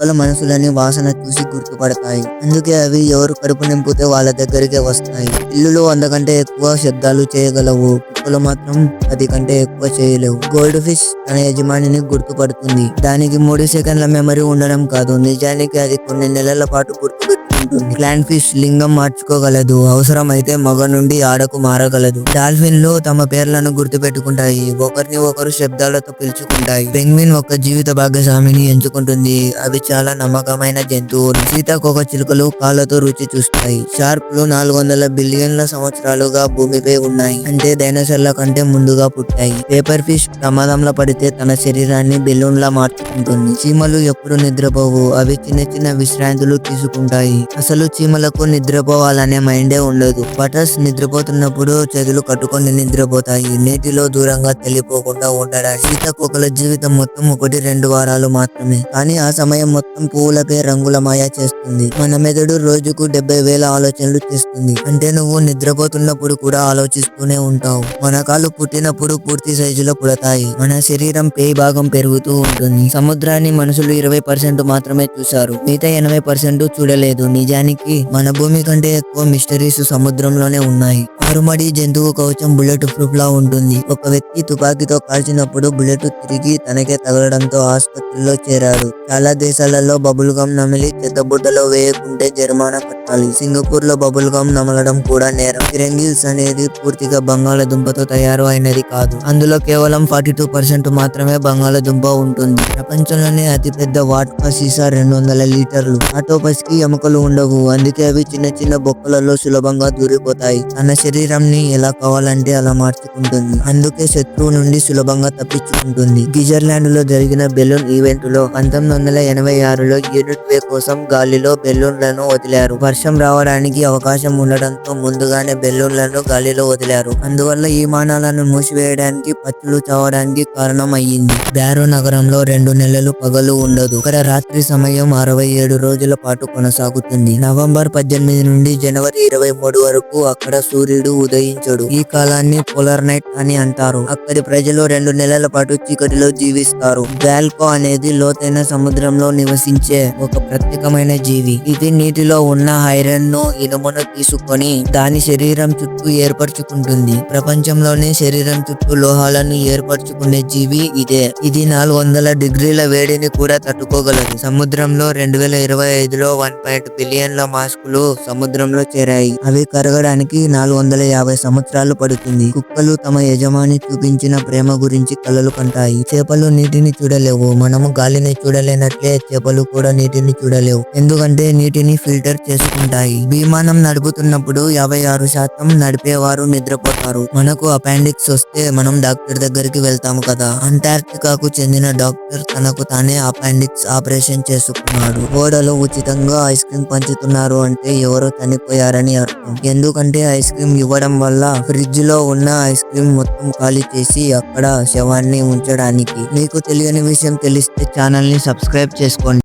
వాళ్ళ మనసులని వాసన చూసి గుర్తుపడతాయి. అందుకే అవి ఎవరు కడుపు నింపితే వాళ్ళ దగ్గరికే వస్తాయి. ఇల్లులు వందకంటే ఎక్కువ శబ్దాలు చేయగలవు. కుక్కలు మాత్రం పది కంటే ఎక్కువ చేయలేవు. గోల్డ్ ఫిష్ తన యజమానిని గుర్తుపడుతుంది. దానికి మూడు సెకండ్ల మెమరీ ఉండడం కాదు. నిజానికి అది కొన్ని నెలల పాటు గుర్తుపెట్టు గ్లాండ్ ఫిష్ లింగం మార్చుకోగలదు. అవసరమైతే మగ నుండి ఆడకు మారగలదు. డాల్ఫిన్లు తమ పేర్లను గుర్తుపెట్టుకుంటాయి. ఒకరిని ఒకరు శబ్దాలతో పిలుచుకుంటాయి. పెంగ్విన్ ఒక జీవిత భాగస్వామిని ఎంచుకుంటుంది. అవి చాలా నమ్మకమైన జంతువులు సీతాకోక చిలుకలు కాళ్ళతో రుచి చూస్తాయి. షార్ప్లు నాలుగు వందల బిలియన్ల సంవత్సరాలుగా భూమిపై ఉన్నాయి. అంటే డైనోసార్ల కంటే ముందుగా పుట్టాయి. పేపర్ ఫిష్ ప్రమాదంలో పడితే తన శరీరాన్ని బెలూన్ లా మార్చుకుంటుంది. చీమలు ఎప్పుడు నిద్రపోవు. అవి చిన్న చిన్న విశ్రాంతులు తీసుకుంటాయి. అసలు చీమలకు నిద్రపోవాలనే మైండే ఉండదు. బటర్స్ నిద్రపోతున్నప్పుడు చేతులు కట్టుకొని నిద్రపోతాయి. నీటిలో దూరంగా తెలియపోకుండా ఉండడానికి సీతాకోకల జీవితం మొత్తం ఒకటి రెండు వారాలు మాత్రమే. కానీ ఆ సమయం మొత్తం పువ్వులపై రంగుల మాయ చేస్తుంది. మన మెదడు రోజుకు డెబ్బై వేల ఆలోచనలు చేస్తుంది. అంటే నువ్వు నిద్రపోతున్నప్పుడు కూడా ఆలోచిస్తూనే ఉంటావు. మన కాళ్ళు పుట్టినప్పుడు పూర్తి సైజులో పుడతాయి. మన శరీరం పే భాగం పెరుగుతూ ఉంటుంది. సముద్రాన్ని మనుషులు ఇరవై పర్సెంట్ మాత్రమే చూశారు. మిగతా ఎనభై పర్సెంట్ చూడలేదు. నిజానికి మన భూమి కంటే ఎక్కువ మిస్టరీస్ సముద్రంలోనే ఉన్నాయి. ఆరుమడి జంతువు కవచం బుల్లెట్ ప్రూఫ్ లా ఉంటుంది. ఒక వ్యక్తి తుపాకీతో కాల్చినప్పుడు బుల్లెట్ తిరిగి తనకే తగలడంతో ఆసుపత్రిలో చేరాడు. చాలా దేశాలలో బబుల్ గమ్ నమిలి చెత్త బుట్టలో వేయకుంటే జరిమానా కట్టాలి. సింగపూర్లో బబుల్ గమ్ నమలడం కూడా నేరం. ఫిరంగిల్స్ అనేది పూర్తిగా బంగాళదుంపతో తయారు అయినది కాదు. అందులో కేవలం ఫార్టీ టూ పర్సెంట్ మాత్రమే బంగాళదుంప ఉంటుంది. ప్రపంచంలోనే అతిపెద్ద వాట్కా సీసా రెండు వందల లీటర్లు. ఆటోపస్కి ఎముకలు ఉండవు. అందుకే అవి చిన్న చిన్న బొక్కలలో సులభంగా దూరిపోతాయి. తన శరీరంని ఎలా కావాలంటే అలా మార్చుకుంటుంది. అందుకే శత్రువు నుండి సులభంగా తప్పించుకుంటుంది. గిజర్లాండ్లో జరిగిన బెలూన్ ఈవెంట్లో పంతొమ్మిది వందల ఎనభై ఆరులో యూనిట్ వే కోసం గాలిలో బెలూన్లను వదిలారు. వర్షం రావడానికి అవకాశం ఉండడంతో ముందుగానే బెలూన్లను గాలిలో వదిలారు. అందువల్ల విమానాలను మూసివేయడానికి పచ్చులు చావడానికి కారణం అయ్యింది బ్యారో నగరంలో రెండు నెలలు పగలు ఉండదు. ఇక్కడ రాత్రి సమయం అరవై ఏడు రోజుల పాటు కొనసాగుతుంది. నవంబర్ పద్దెనిమిది నుండి జనవరి ఇరవై మూడు వరకు అక్కడ సూర్యుడు ఉదయించడు. ఈ కాలాన్ని పోలర్ నైట్ అని అంటారు. అక్కడి ప్రజలు రెండు నెలల పాటు చీకటిలో జీవిస్తారు. బ్యాల్కో అనేది లోతైన సముద్రంలో నివసించే ఒక ప్రత్యేకమైన జీవి. ఇది నీటిలో ఉన్న ఐరన్ను ఇనుమును తీసుకొని దాని శరీరం చుట్టూ ఏర్పరచుకుంటుంది. ప్రపంచంలోనే శరీరం చుట్టూ లోహాలను ఏర్పరచుకునే జీవి ఇదే. ఇది నాలుగు వందల డిగ్రీల వేడిని కూడా తట్టుకోగలదు. సముద్రంలో రెండు వేల ఇరవై ఐదులో వన్ పాయింట్ బిలియన్ల మాస్కులు సముద్రంలో చేరాయి. అవి కరగడానికి నాలుగు వందల యాభై సంవత్సరాలు పడుతుంది. కుక్కలు తమ యజమాని చూపించిన ప్రేమ గురించి కలలు కంటాయి. చేపలు నీటిని చూడలేవు. మనము గాలిని చూడలేనట్లే చేపలు కూడా నీటిని చూడలేవు. ఎందుకంటే నీటిని ఫిల్టర్ చేసుకుంటాయి. విమానం నడుపుతున్నప్పుడు యాభై ఆరు శాతం నడిపేవారు నిద్రపోతారు. మనకు అపెండిక్స్ వస్తే మనం డాక్టర్ దగ్గరికి వెళ్తాము కదా. అంటార్క్టికాకు చెందిన డాక్టర్ తనకు తానే అపెండిక్స్ ఆపరేషన్ చేసుకున్నాడు. ఓడలో ఉచితంగా ఐస్ క్రీమ్ పంచుతున్నారు అంటే ఎవరో చనిపోయారని అర్థం. ఎందుకంటే ఐస్ క్రీమ్ ఇవ్వడం వల్ల ఫ్రిడ్జ్లో ఉన్న ఐస్ క్రీమ్ మొత్తం ఖాళీ చేసి అక్కడ శవాన్ని ఉంచడానికి. మీకు తెలియని విషయం తెలిస్తే ఛానల్ని సబ్స్క్రైబ్ చేసుకోండి.